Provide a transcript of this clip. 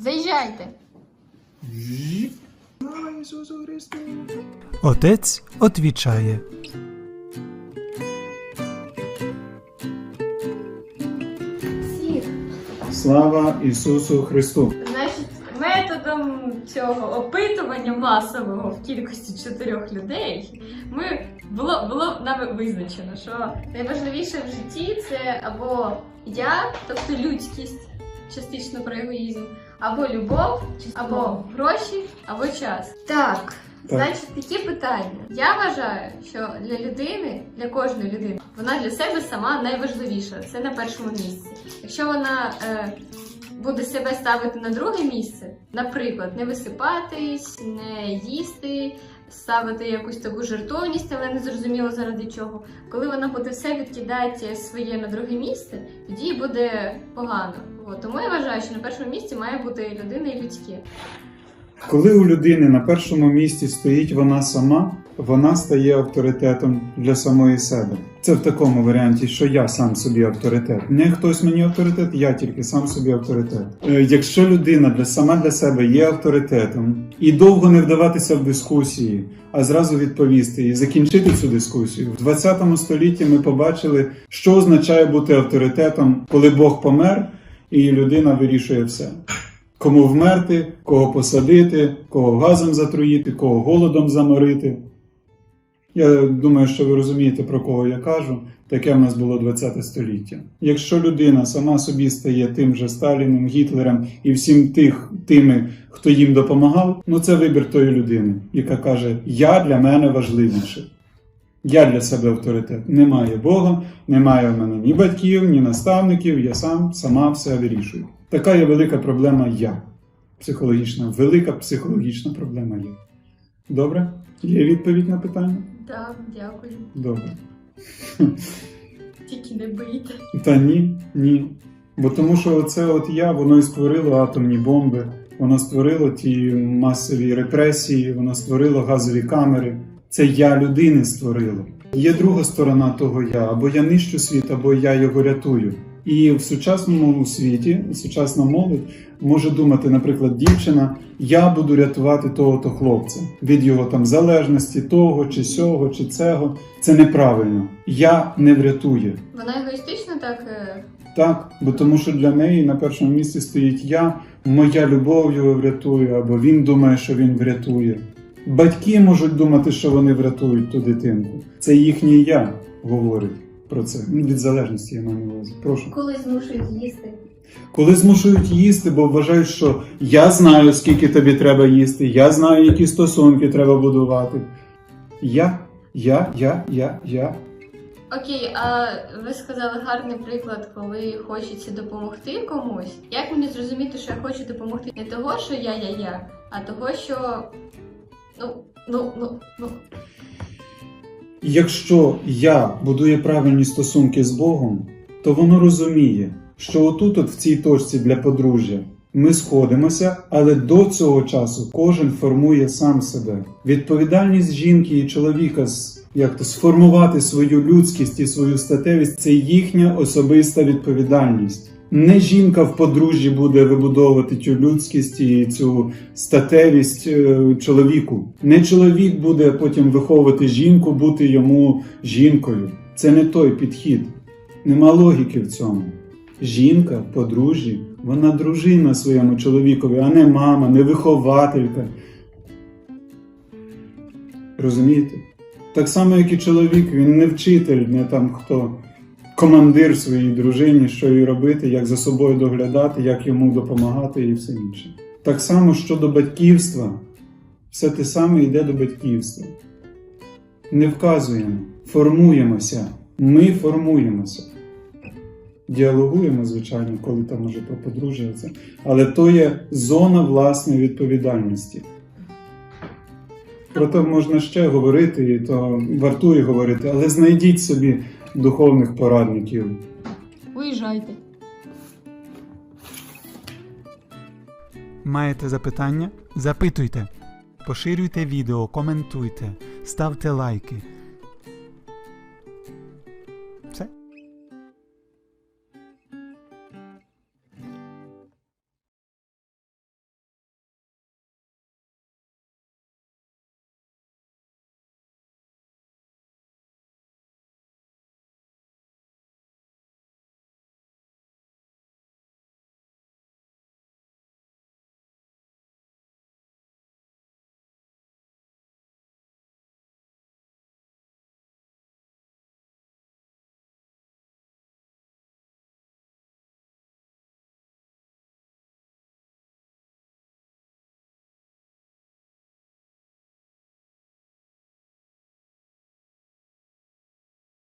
Заїжджайте. Отець отвічає. Всіх. Слава Ісусу Христу! Значить, методом цього опитування масового в кількості чотирьох людей ми було було нами визначено, що найважливіше в житті це або я, тобто людськість, частично про егоїзм, або любов, або гроші, або час. Так. Значить, такі питання. Я вважаю, що для людини, для кожної людини, вона для себе сама найважливіша. Це на першому місці. Якщо вона е, буде себе ставити на друге місце, наприклад, не висипатись, не їсти, ставити якусь таку жертовність, але не зрозуміло заради чого. Коли вона буде все відкидати своє на друге місце, тоді буде погано. От. Тому я вважаю, що на першому місці має бути людина і людське. Коли у людини на першому місці стоїть вона сама, вона стає авторитетом для самої себе. Це в такому варіанті, що я сам собі авторитет. Не хтось мені авторитет, я тільки сам собі авторитет. Е, Якщо людина для сама для себе є авторитетом і довго не вдаватися в дискусії, а зразу відповісти і закінчити цю дискусію, в 20 столітті ми побачили, що означає бути авторитетом, коли Бог помер, і людина вирішує все. Кому вмерти, кого посадити, кого газом затруїти, кого голодом заморити. Я думаю, що ви розумієте, про кого я кажу. Таке в нас було 20 століття. Якщо людина сама собі стає тим же Сталіним, Гітлером і всім тих, тими, хто їм допомагав, ну це вибір тої людини, яка каже: Я для мене важливіше. Я для себе авторитет. Немає Бога, немає в мене ні батьків, ні наставників. Я сам сама все вирішую. Така є велика проблема я. Психологічна, велика психологічна проблема є. Добре? Є відповідь на питання? Так, дякую. Добре. Тільки не бийте. Та ні, ні. Бо тому що оце от я, воно і створило атомні бомби, воно створило ті масові репресії, воно створило газові камери. Це я людини створило. Є друга сторона того я, або я нищу світ, або я його рятую. І в сучасному світі сучасна молодь може думати, наприклад, дівчина, я буду рятувати того-то хлопця від його там залежності, того чи сього, чи цього. Це неправильно. Я не врятує. Вона егоїстично так. е, Так, бо тому що для неї на першому місці стоїть я, моя любов його врятує, або він думає, що він врятує. Батьки можуть думати, що вони врятують ту дитинку. Це їхнє я говорить про це. Ну, Від залежності я маю на увазі. Прошу. Коли змушують їсти. Коли змушують їсти, бо вважають, що я знаю, скільки тобі треба їсти, я знаю, які стосунки треба будувати. Я, я, я, я, я. Окей, а ви сказали гарний приклад, коли хочеться допомогти комусь. Як мені зрозуміти, що я хочу допомогти не того, що я, я, я, а того, що. Ну, ну, ну, ну. Якщо я будує правильні стосунки з Богом, то воно розуміє, що отут, от в цій точці для подружжя, ми сходимося, але до цього часу кожен формує сам себе. Відповідальність жінки і чоловіка з- як то сформувати свою людськість і свою статевість це їхня особиста відповідальність. Не жінка в подружжі буде вибудовувати цю людськість і цю статевість е, чоловіку. Не чоловік буде потім виховувати жінку, бути йому жінкою. Це не той підхід. Нема логіки в цьому. Жінка в подружжі, вона дружина своєму чоловікові, а не мама, не вихователька. Розумієте? Так само, як і чоловік, він не вчитель, не там хто командир своїй дружині, що їй робити, як за собою доглядати, як йому допомагати і все інше. Так само щодо батьківства, все те саме йде до батьківства. Не вказуємо, формуємося. Ми формуємося. Діалогуємо, звичайно, коли там уже про подружжя. Але то є зона власної відповідальності. Про то можна ще говорити, і то вартує говорити, але знайдіть собі духовних порадників. Уїжджайте. Маєте запитання? Запитуйте. Поширюйте відео, коментуйте, ставте лайки.